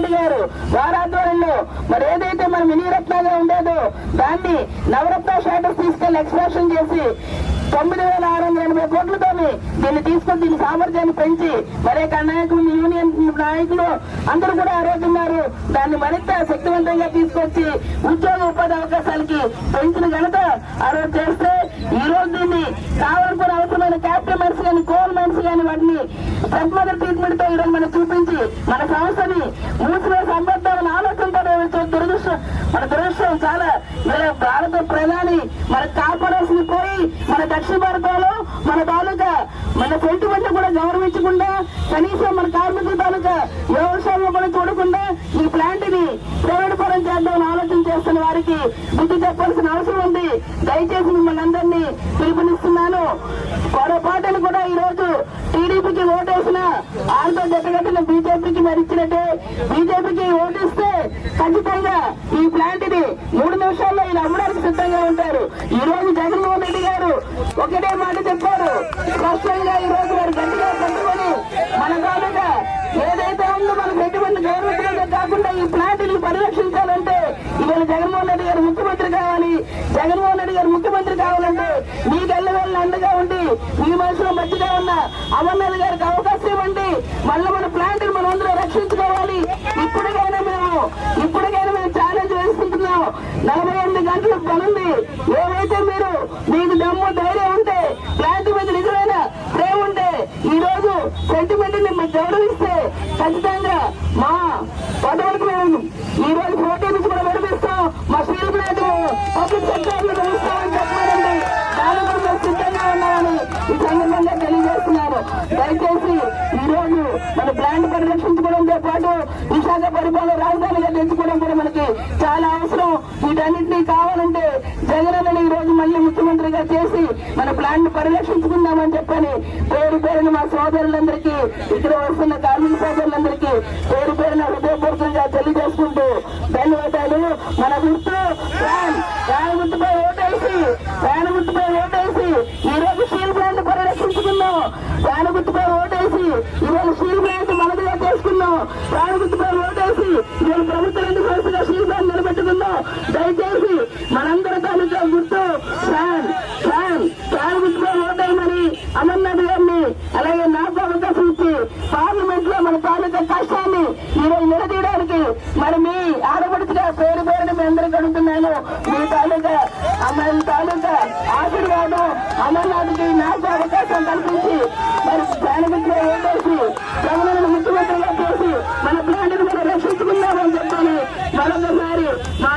రెడ్డి గారు వారాధ్వర్యంలో మరి ఏదైతే మన మినీరత్నాగా ఉండేదో దాన్ని నవరత్న షాటర్స్ తీసుకెళ్ళి ఎక్స్ప్రెషన్ చేసి తొమ్మిది వేల ఆరు వందల ఎనభై కోట్లతోని దీన్ని తీసుకొని దీని సామర్థ్యాన్ని పెంచి మరే నాయకులు యూనియన్ నాయకులు అందరూ కూడా ఆరోగ్యన్నారు దాన్ని మరింత శక్తివంతంగా తీసుకొచ్చి ఉద్యోగ ఉపాధి అవకాశాలకి పెంచిన ఘనత ఆ రోజు చేస్తే ఈ రోజు దీన్ని కావాలనుకున్న అవసరమైన క్యాపిటల్ మైన్స్ కానీ కోల్ మైన్స్ కానీ వాటిని సెంట్మదర్ ట్రీట్మెంట్తో ఈరోజు మనం చూపించి మన సంస్థని మూసివేసి అమ్మేద్దామని ఆలోచనతో వచ్చే దురదృష్టం. మన దురదృష్టం చాలా. మన భారత ప్రధాని మన కాపాడాల్సింది పోయి మన దక్షిణ భారతంలో మన తాలూకా మన సెంటిమెంట్ కూడా గౌరవించకుండా కనీసం మన కార్మికుల తాలూకా వ్యవసాయంలో కూడా చూడకుండా ఈ ప్లాంట్ని ప్రైవేట్ పరం చేద్దామని ఆలోచన చేస్తున్న వారికి బుద్ధి చెప్పాల్సిన అవసరం ఉంది. దయచేసి మిమ్మల్ని అందరినీ పిలుపునిస్తున్నాను. పొరపాటును కూడా ఈ రోజు టీడీపీకి ఓటేసిన ఆరుతో జతగట్టిన బీజేపీకి మరి ఇచ్చినట్టే బీజేపీకి ఓటేస్తే ఖచ్చితంగా ఈ ప్లాంట్ని మూడు నిమిషాల్లో ఇలా అమ్మడానికి సిద్ధంగా ఉంటారు. ఈ రోజు జగన్మోహన్ రెడ్డి గారు ఒకటే మాట చెప్పారు. స్పష్టంగా ఈ రోజు వారు గట్టిగా పట్టుకొని మన తాలూకా ఏదైతే ఉందో మనకు ఎటువంటి గవర్నమెంట్ కాకుండా ఈ ప్లాంట్ని పరిరక్షించాలంటే ఇవాళ జగన్మోహన్ రెడ్డి గారు ముఖ్యమంత్రి కావాలి. జగన్మోహన్ రెడ్డి గారు ముఖ్యమంత్రి కావాలంటే మీ ఎల్లవేళ్ళ అండగా ఉండి మీ మనసులో మధ్యగా ఉన్న అమర్నాథ్ గారికి అవకాశం ఇవ్వండి. మళ్ళీ మన ప్లాంట్ని మనం అందరూ రక్షించుకోవాలి ఇప్పటికైనా మేము ఇప్పటికైనా మేము ఛాలెంజ్ వేసుకుంటున్నాం నలభై పనుంది ఏవైతే మీరు మీకు దమ్ము ధైర్యం ఉంటే ప్లాంట్ మీద నిజమైన ప్రేమ ఉంటే ఈ రోజు సెంటిమెంట్ని మీరు గౌరవిస్తే ఖచ్చితంగా మా పదవులకు మేము ఈ రోజు పోటీ నుంచి కూడా విరమిస్తాం మా స్టీల్ ప్లాంట్ పబ్లిక్ సెక్టర్లో చెప్పారండి. దాని కూడా సిద్ధంగా ఉన్నామని ఈ సందర్భంగా తెలియజేస్తున్నాను దయచేసి ఈ రోజు మన ప్లాంట్ పరిరక్షించుకోవడంతో పాటు విశాఖ పరిపాలన రాజధానిగా తెచ్చుకోవడం కూడా మనకి చాలా అవసరం. వీటన్నింటినీ కావాలంటే జగన్ ఈ రోజు మళ్ళీ ముఖ్యమంత్రిగా చేసి మన ప్లాంట్ని పరిరక్షించుకుందామని చెప్పని పేరు పేరున మా సోదరులందరికీ ఇక్కడ వస్తున్న కార్మిక సోదరులందరికీ పేరు పేరున హృదయపూర్వకంగా తెలియజేసుకుంటూ ధన్యవాదాలు. మన గుర్తు ఫ్యాన్ ఫ్యాన్ గుర్తుపై ఓటేసి ఫ్యాన్ గుర్తుపై ఓటేసి ఈ రోజు స్టీల్ ప్లాంట్ పరిరక్షించుకున్నాం ఫ్యాన్ గుర్తుపై ఓటేసి ఈ రోజు స్టీల్ ప్లాంట్ మనదిగా చేసుకున్నాం ఫ్యాన్ గుర్తుపై ఓటేసి ఈ రోజు ప్రభుత్వం ఎందుకు వరుసగా స్టీల్ ప్లాంట్ నిలబెట్టి దయచేసి మనందరి తాలూకా గుర్తు ఫ్యాన్ ఫ్యాన్ ఫ్యాన్ గుర్తుపై ఓటేయమని అమర్నాథ్ గారిని అలాగే నాకు అవకాశం ఇచ్చి పార్లమెంట్లో మన తాలూకా కష్టాన్ని ఈరోజు నిలదీయడానికి మరి మీ ఆడపడుచుగా పేరు పేరుని మీ అందరికి అడుగుతున్నాను. మీ తాలూకా అమ్మాయి తాలూకా ఆశీర్వాదం అమర్నాథ్కి నాకు అవకాశం కల్పించి మరి ఫ్యాన్ ప్రాణమిత్ర ఓటేసి జగన్ ముఖ్యమంత్రిగా చేసి మన ప్లాంట్ మనం రక్షించుకుందామని చెప్పాలి. మరొకసారి మా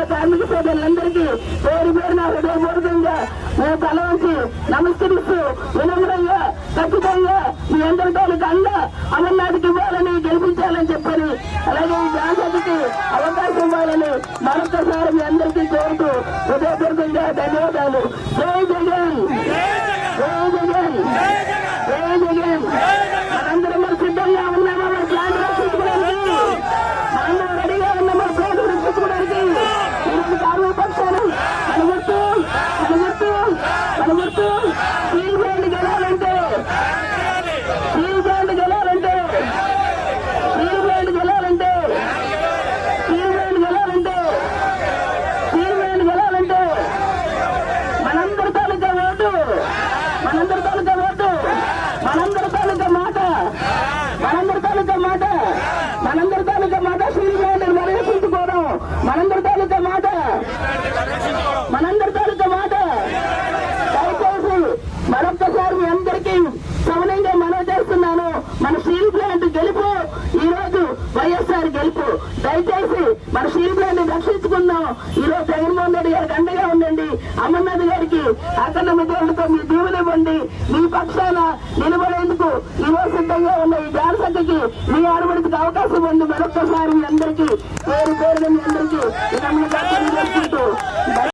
అన్నదమ్ములందరికీ మా కార్మిక సోదరులందరికీ పేరు పేరున హృదయపూర్వకంగా మేము తల వంచి నమస్కరిస్తూ వినమ్రంగా ఖచ్చితంగా మీ అందరితో అండ అమర్నాథ్కి ఇవ్వాలని గెలిపించాలని చెప్పని అలాగే ఈ జాన్సత్కి అవకాశం ఇవ్వాలని మరొకసారి మీ అందరికీ కోరుతూ హృదయపూర్వకంగా ధన్యవాదాలు. జై జగన్ జై జగన్ జై జగన్ మనందరం మరి సిద్ధంగా ఉన్నామా మన ప్లాన్ రక్షించుకోవడానికి మనందరం రెడీగా ఉన్నామా ప్లాన్ రక్షించుకోవడానికి ఈరోజు కార్మిక పక్షాలు మన గుర్తు మన గుర్తు మన గుర్తు స్టీల్ ప్లాంట్ గెలాలంటే స్టీల్ ప్లాంట్ గెలాలంటే స్టీల్ ప్లాంట్ గెలాలంటే స్టీల్ ప్లాంట్ గెలాలంటే స్టీల్ ప్లాంట్ గెలాలంటే మనందరి తాలూకా ఓటు మనందరి తాలూకా ఓటు. మనందరి తాలూకా మాట. మనందరి తాలూకా మాట. మనందరి తాలూకా మాట స్టీల్ ప్లాంట్ పరిరక్షించుకోవడం మనందరి తాలూకా మాట మనందరి తాలూకా మాట దయచేసి మరొక్కసారి మీ అందరికీ సవనంగా మనవి చేస్తున్నాను మన స్టీల్ ప్లాంట్ గెలుపు ఈ రోజు వైఎస్ఆర్ గెలుపు దయచేసి మన స్టీల్ ప్లాంట్ రక్షించుకుందాం ఈ జగన్మోహన్ రెడ్డి గారికి అండగా ఉండండి. అమర్నాథ్ గారికి అఖండ మిత్రులతో మీ దీవునివ్వండి మీ పక్షాన నిలబడేందుకు ఈరోజు సిద్ధంగా ఉన్న ఈ జానసక్కకి మీ ఆడబడికి అవకాశం ఉంది. మరొక్కసారి మీ అందరికీ పేరు పేరు మీ అందరికీ